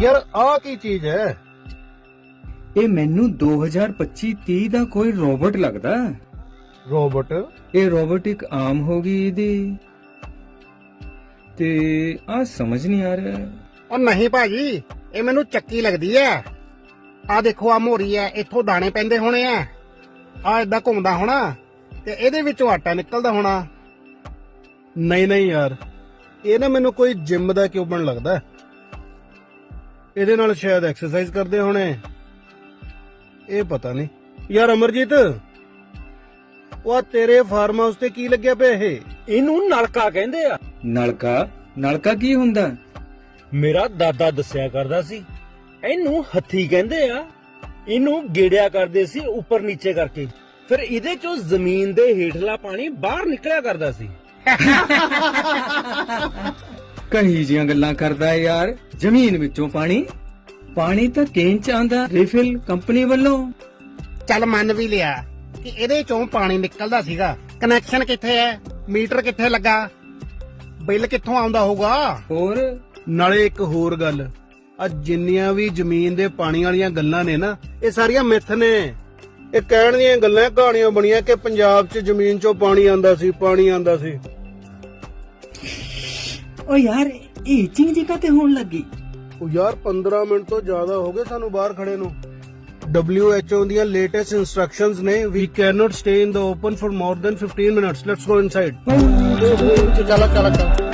ਯਾਰ ਆਹ ਕੀ ਚੀਜ਼ ਹੈ? ਇਹ ਮੈਨੂੰ 2025-30 ਦਾ ਕੋਈ ਰੋਬੋਟ ਲੱਗਦਾ। ਰੋਬੋਟ? ਇਹ ਰੋਬੋਟ ਇੱਕ ਆਮ ਹੋ ਗਈ ਇਹਦੀ। ਤੇ ਆ ਸਮਝ ਨਹੀਂ ਆ ਰਿਹਾ। ਉਹ ਨਹੀਂ ਭਾਜੀ ਇਹ ਮੈਨੂੰ ਚੱਕੀ ਲੱਗਦੀ ਐ ਆ ਦੇਖੋ ਆ ਮੋਰੀ ਐ ਇੱਥੋਂ ਦਾਣੇ ਪੈਂਦੇ ਹੋਣੇ ਆ। ਆ ਇਦਾਂ ਘੁੰਮਦਾ ਹੋਣਾ ਤੇ ਇਹਦੇ ਵਿੱਚੋਂ ਆਟਾ ਨਿਕਲਦਾ ਹੋਣਾ। ਨਹੀਂ ਨਹੀਂ ਯਾਰ ਇਹ ਨਾ ਮੈਨੂੰ ਕੋਈ ਜਿਮ ਦਾ ਕਿਉਬਨ ਲੱਗਦਾ? ਹੈ। ਇਹਦੇ ਨਾਲ ਸ਼ਾਇਦ ਐਕਸਰਸਾਈਜ਼ ਕਰਦੇ ਹੋਣੇ। ਇਹ ਪਤਾ ਨਹੀਂ। ਯਾਰ ਅਮਰਜੀਤ ਉਹ ਤੇਰੇ ਫਾਰਮ ਹਾਊਸ ਤੇ ਕੀ ਲੱਗਿਆ ਪਿਆ ਇਹ? ਇਹਨੂੰ ਨਲਕਾ ਕਹਿੰਦੇ ਆ। ਨਲਕਾ? ਨਲਕਾ ਕੀ ਹੁੰਦਾ? ਮੇਰਾ ਦਾਦਾ ਦੱਸਿਆ ਕਰਦਾ ਸੀ। ਇਹਨੂੰ ਹੱਥੀ ਕਹਿੰਦੇ ਆ। ਇਹਨੂੰ ਗੇੜਿਆ ਕਰਦੇ ਸੀ ਉੱਪਰ ਨੀਚੇ ਕਰਕੇ। ਫਿਰ ਇਹਦੇ ਚੋਂ ਜ਼ਮੀਨ ਦੇ ਹੇਠਲਾ ਪਾਣੀ ਬਾਹਰ ਨਿਕਲਿਆ ਕਰਦਾ ਸੀ। ਕਹੀ ਜੀਆਂ ਗੱਲਾਂ ਕਰਦਾ ਹੈ ਯਾਰ। ਜ਼ਮੀਨ ਵਿੱਚੋਂ ਪਾਣੀ। ਪਾਣੀ ਤਾਂ ਕੇਨ ਚ ਆਂਦਾ ਰਿਫਿਲ ਕੰਪਨੀ ਵੱਲੋਂ। ਚੱਲ ਮੰਨ ਵੀ ਲਿਆ ਕਿ ਇਹਦੇ ਚੋਂ ਪਾਣੀ ਨਿਕਲਦਾ ਸੀਗਾ। ਕਨੈਕਸ਼ਨ ਕਿੱਥੇ ਐ ਮੀਟਰ ਕਿੱਥੇ ਲੱਗਾ? ਬਿੱਲ ਕਿੱਥੋਂ ਆਉਂਦਾ ਹੋਊਗਾ? ਹੋਰ? ਨਾਲੇ ਇੱਕ ਹੋਰ ਗੱਲ। ਆ ਜਿੰਨੀਆਂ ਵੀ ਜ਼ਮੀਨ ਦੇ ਪਾਣੀ ਵਾਲੀਆਂ ਗੱਲਾਂ ਨੇ ਨਾ ਇਹ ਸਾਰੀਆਂ ਮਿੱਥ ਨੇ। ਇਹ ਕਹਿਣ ਦੀਆਂ ਗੱਲਾਂ ਕਹਾਣੀਆਂ ਬਣੀਆਂ ਕਿ ਪੰਜਾਬ 'ਚ ਜ਼ਮੀਨ 'ਚੋਂ ਪਾਣੀ ਆਂਦਾ ਸੀ ਪਾਣੀ ਆਂਦਾ ਸੀ। ਓ ਯਾਰ ਇਹ ਚਿੰਗ ਜੀ ਕਾਤੇ ਹੋਣ ਲੱਗੀ? ਉਹ ਯਾਰ 15 ਮਿੰਟ ਤੋਂ ਜ਼ਿਆਦਾ ਹੋ ਗਏ ਸਾਨੂੰ ਬਾਹਰ ਖੜੇ ਨੂੰ। WHO ਦੀਆਂ ਲੇਟੈਸਟ ਇਨਸਟਰਕਸ਼ਨਸ ਨੇ we can not stay in the open for more than 15 minutes let's go inside ਚਲੋ ਚਲੋ ਚਲੋ।